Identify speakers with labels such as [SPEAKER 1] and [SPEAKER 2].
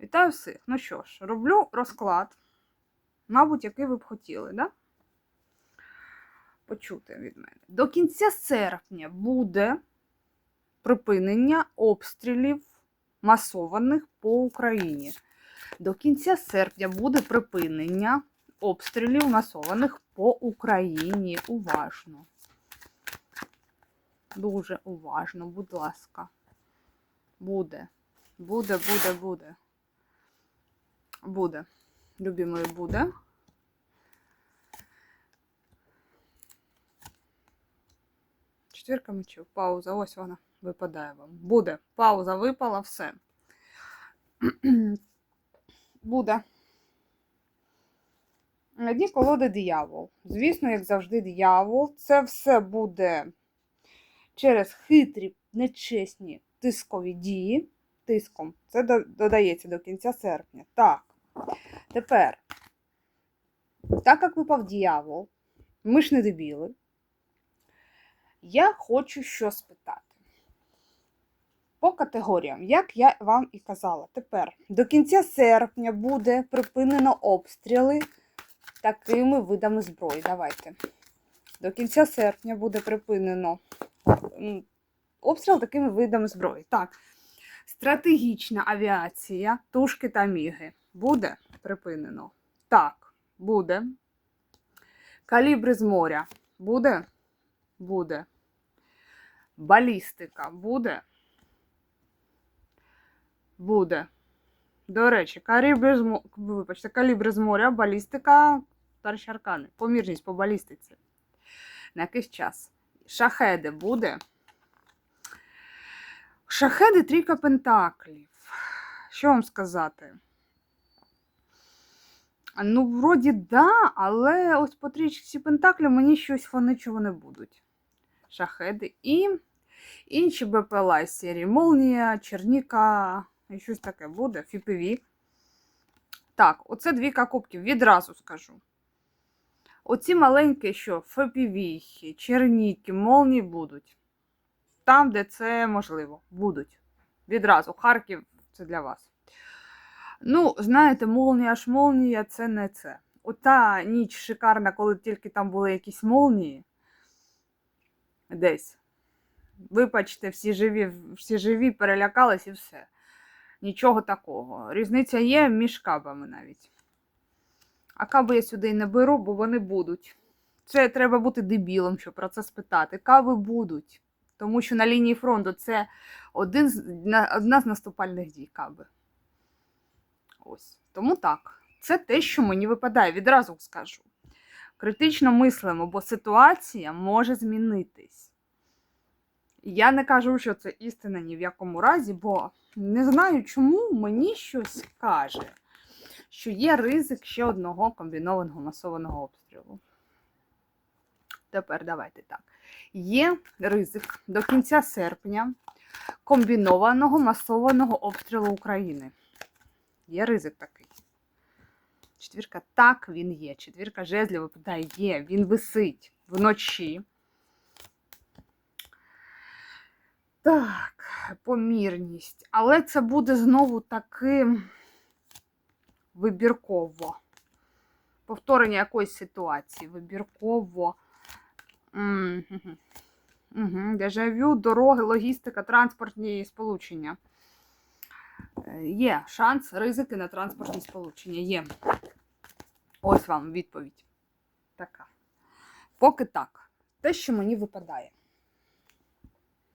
[SPEAKER 1] Вітаю всіх. Ну що ж, роблю розклад, мабуть, який ви б хотіли, да? Почути від мене. До кінця серпня буде припинення обстрілів масованих по Україні. До кінця серпня буде припинення обстрілів масованих по Україні. Уважно. Дуже уважно, будь ласка. Буде. Буде, буде, буде. Буде. Любімої буде. Четвірка мечів. Пауза. Ось вона випадає вам. Буде. Пауза випала, все. Буде. На дні колоди диявол. Звісно, як завжди, диявол. Це все буде через хитрі, нечесні тискові дії. Тиском. Це додається до кінця серпня. Так. Тепер, так як випав диявол, ми ж не дебіли. Я хочу що спитати. По категоріям, як я вам і казала, тепер до кінця серпня буде припинено обстріли такими видами зброї. Давайте. До кінця серпня буде припинено обстріл такими видами зброї. Так. Стратегічна авіація, тушки та міги. Буде припинено? Так, буде. Калібри з моря. Буде? Буде. Балістика буде? Буде. До речі, калібри з, вибачте, калібри з моря, балістика, старші аркани. Помірність по балістиці. На якийсь час. Шахеди буде? Шахеди трійка пентаклів. Що вам сказати? Ну, вроді, да, але ось по трійці пентаклів мені щось вони чого не будуть. Шахеди і інші БПЛА з серії Молнія, Черніка і щось таке буде. FPV. Так, оце двійка кубків, відразу скажу. Оці маленькі, що FPV, Черніки, Молнії будуть. Там, де це можливо, будуть. Відразу. Харків це для вас. Ну, знаєте, молнія ж молнія це не це. Ота ніч шикарна, коли тільки там були якісь молнії. Десь. Вибачте, всі живі, всі живі, перелякались і все. Нічого такого. Різниця є між кабами навіть. А каби я сюди не беру, бо вони будуть. Це треба бути дебілом, щоб про це спитати. Кави будуть. Тому що на лінії фронту це один з, на- одна з наступальних дій каби. Ось. Тому так. Це те, що мені випадає. Відразу скажу. Критично мислимо, бо ситуація може змінитись. Я не кажу, що це істина ні в якому разі, бо не знаю, чому мені щось каже, що є ризик ще одного комбінованого масованого обстрілу. Тепер давайте так. Є ризик до кінця серпня комбінованого масованого обстрілу України. Є ризик такий. Четвірка так він є. Четвірка жезлів випадає є. Він висить вночі. Так, помірність. Але це буде знову таки вибірково. Повторення якоїсь ситуації. Вибірково. Угу. Дежавю, дороги, логістика, транспортні сполучення. Е, Є шанс, ризики на транспортні сполучення. Є. Ось вам відповідь. Така. Поки так. Те, що мені випадає.